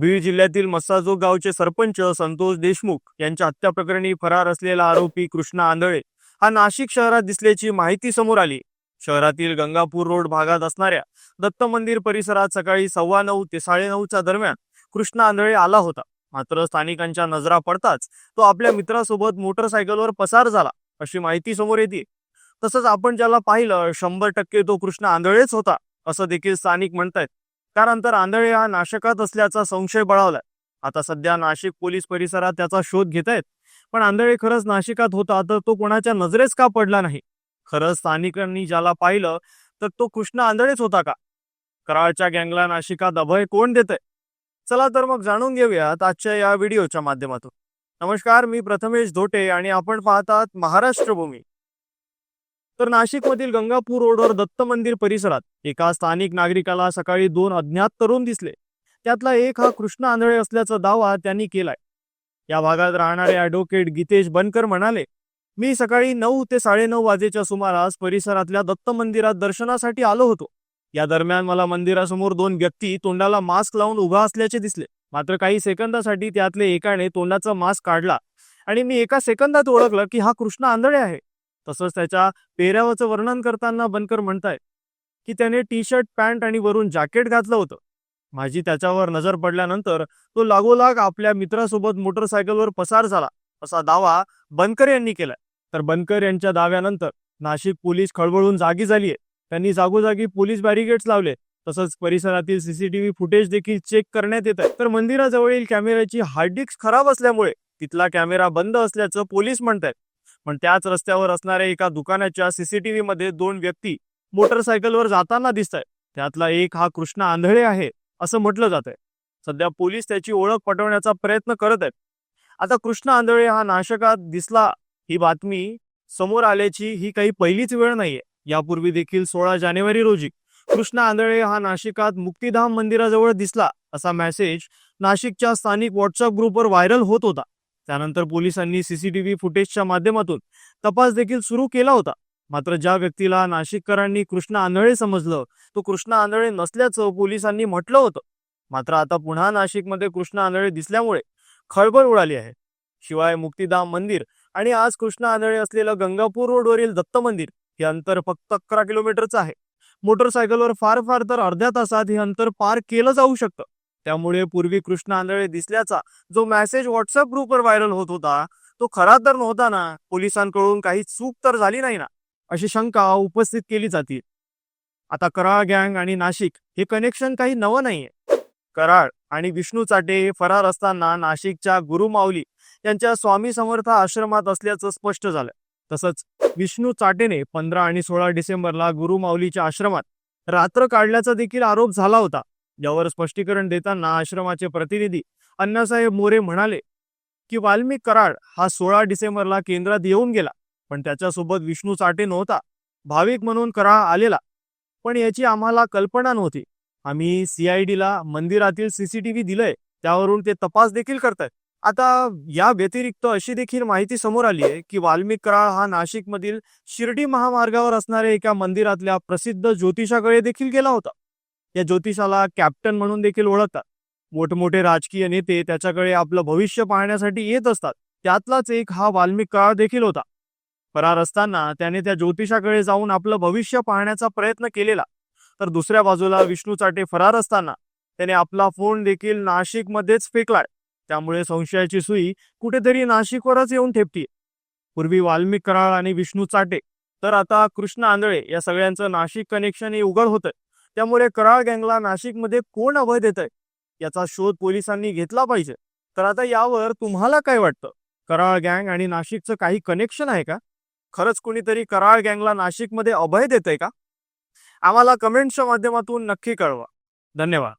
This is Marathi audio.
बीड जिल्ह्यातील मस्साजोग गावचे सरपंच संतोष देशमुख यांच्या हत्या प्रकरणी फरार असलेला आरोपी कृष्णा आंधळे हा नाशिक शहरात दिसल्याची माहिती समोर आली. शहरातील गंगापूर रोड भागात असणाऱ्या दत्त मंदिर परिसरात सकाळी सव्वा नऊ ते साडेनऊच्या दरम्यान कृष्णा आंधळे आला होता. मात्र स्थानिकांच्या नजरा पडताच तो आपल्या मित्रासोबत मोटरसायकलवर पसार झाला अशी माहिती समोर येते. तसंच आपण ज्याला पाहिलं शंभर टक्के तो कृष्ण आंधळेच होता असं देखील स्थानिक म्हणतायत. त्यानंतर आंधळे हा नाशकात असल्याचा संशय बळावलाय. आता सध्या नाशिक पोलीस परिसरात त्याचा शोध घेत आहेत पण आंधळे खरंच नाशिकात होता तर तो कोणाच्या नजरेच का पडला नाही? खरंच स्थानिकांनी ज्याला पाहिलं तर तो कृष्ण आंधळेच होता का? कराळच्या गँगला नाशिकात अभय कोण देतंय? चला तर मग जाणून घेऊयात आजच्या या व्हिडिओच्या माध्यमातून. नमस्कार मी प्रथमेश धोटे आणि आपण पाहतात महाराष्ट्र भूमी तर नाशिकमधील गंगापूर रोडवर दत्त मंदिर परिसरात एका स्थानिक नागरिकाला सकाळी दोन अज्ञात तरुण दिसले. त्यातला एक हा कृष्ण आंधळे असल्याचा दावा त्यांनी केलाय. या भागात राहणारे अॅडव्होकेट गीतेश बनकर म्हणाले मी सकाळी नऊ ते साडेनऊ वाजेच्या सुमारास परिसरातल्या दत्त मंदिरात दर्शनासाठी आलो होतो. या दरम्यान मला मंदिरासमोर दोन व्यक्ती तोंडाला मास्क लावून उभा असल्याचे दिसले. मात्र काही सेकंदासाठी त्यातले एकाने तोंडाचा मास्क काढला आणि मी एका सेकंदात ओळखलं की हा कृष्ण आंधळे आहे. तसंच त्याच्या पेहरावाचं वर्णन करताना बनकर म्हणतायत की त्याने टी शर्ट पॅन्ट आणि वरून जॅकेट घातलं होतं. माझी त्याच्यावर नजर पडल्यानंतर तो लागोलाग आपल्या मित्रासोबत मोटरसायकलवर पसार झाला. असा दावा बनकर यांनी केलाय. तर बनकर यांच्या दाव्यानंतर नाशिक पोलीस खळबळून जागी झालीये. त्यांनी जागोजागी पोलीस बॅरिगेड्स लावले. तसंच परिसरातील सीसीटीव्ही फुटेज देखील चेक करण्यात येत आहे तर मंदिराजवळील कॅमेऱ्याची हार्ड डिस्क खराब असल्यामुळे तिथला कॅमेरा बंद असल्याचं पोलीस म्हणतायत. पण त्याच रस्त्यावर असणाऱ्या एका दुकानाच्या सीसीटीव्ही मध्ये दोन व्यक्ती मोटरसायकलवर जाताना दिसत आहेत त्यातला एक हा कृष्ण आंधळे आहे असं म्हटलं जात आहे सध्या पोलीस त्याची ओळख पटवण्याचा प्रयत्न करत आहेत. आता कृष्ण आंधळे हा नाशकात दिसला ही बातमी समोर आल्याची ही काही पहिलीच वेळ नाहीये. यापूर्वी देखील सोळा जानेवारी रोजी कृष्ण आंधळे हा नाशिकात मुक्तिधाम मंदिराजवळ दिसला असा मेसेज नाशिकच्या स्थानिक व्हॉट्सअप ग्रुपवर व्हायरल होत होता. त्यानंतर पोलिसांनी सीसीटीव्ही फुटेजच्या माध्यमातून तपास देखील सुरू केला होता. मात्र ज्या व्यक्तीला नाशिककरांनी कृष्ण आंधळे समजलं तो कृष्ण आंधळे नसल्याचं पोलिसांनी म्हटलं होतं. मात्र आता पुन्हा नाशिकमध्ये कृष्ण आंधळे दिसल्यामुळे खळबळ उडाली आहे. शिवाय मुक्तिधाम मंदिर आणि आज कृष्ण आंधळे असलेलं गंगापूर रोडवरील दत्त मंदिर हे अंतर फक्त अकरा किलोमीटरचं आहे. मोटरसायकलवर फार फार तर अर्ध्या तासात हे अंतर पार केलं जाऊ शकतं. त्यामुळे पूर्वी कृष्ण आंधळे दिसल्याचा जो मेसेज व्हॉट्सअप ग्रुपवर व्हायरल होत होता तो खरा तर नव्हता ना. पोलिसांकडून काही चूक तर झाली नाही ना? अशी शंका उपस्थित केली जाते. आता कराळ गँग आणि नाशिक हे कनेक्शन काही नवं नाहीये. कराळ आणि विष्णू चाटे हे फरार असताना नाशिकच्या गुरुमाऊली यांच्या स्वामी समर्थ आश्रमात असल्याचं स्पष्ट झालं. तसंच विष्णू चाटेने पंधरा आणि सोळा डिसेंबरला गुरुमाऊलीच्या आश्रमात रात्र काढल्याचा देखील आरोप झाला होता. यावर स्पष्टीकरण देताना आश्रमाचे प्रतिनिधी अण्णासाहेब मोरे म्हणाले की वाल्मिक कराड हा सोळा डिसेंबरला केंद्रात येऊन गेला पण त्याच्यासोबत विष्णू चाटे नव्हता. भाविक म्हणून कराळ आलेला. पण याची आम्हाला कल्पना नव्हती. आम्ही सीआयडीला मंदिरातील सीसीटीव्ही दिलंय त्यावरून ते तपास देखील करतायत. आता या व्यतिरिक्त अशी देखील माहिती समोर आली आहे की वाल्मिक कराळ हा नाशिकमधील शिर्डी महामार्गावर असणाऱ्या एका मंदिरातल्या प्रसिद्ध ज्योतिषाकडे देखील गेला होता. या ज्योतिषाला कॅप्टन म्हणून देखील ओळखतात. मोठमोठे राजकीय नेते त्याच्याकडे आपलं भविष्य पाहण्यासाठी येत असतात. त्यातलाच एक हा वाल्मिक काळ देखील होता. फरार असताना त्याने त्या ज्योतिषाकडे जाऊन आपलं भविष्य पाहण्याचा प्रयत्न केलेला. तर दुसऱ्या बाजूला विष्णू चाटे फरार असताना त्याने आपला फोन देखील नाशिकमध्येच फेकलाय. त्यामुळे संशयाची सुई कुठेतरी नाशिकवरच येऊन ठेपतीये. पूर्वी वाल्मिक कराळ आणि विष्णू चाटे तर आता कृष्ण आंधळे या सगळ्यांचं नाशिक कनेक्शन हे उघड होतंय. त्यामुळे कराळ गँगला नाशिकमध्ये कोण अभय देत आहे याचा शोध पोलिसांनी घेतला पाहिजे. तर आता यावर तुम्हाला काय वाटतं? कराळ गँग आणि नाशिकचं काही कनेक्शन आहे का? खरंच कुणीतरी कराळ गँगला नाशिकमध्ये अभय देत आहे का? आम्हाला कमेंटच्या माध्यमातून नक्की कळवा. धन्यवाद.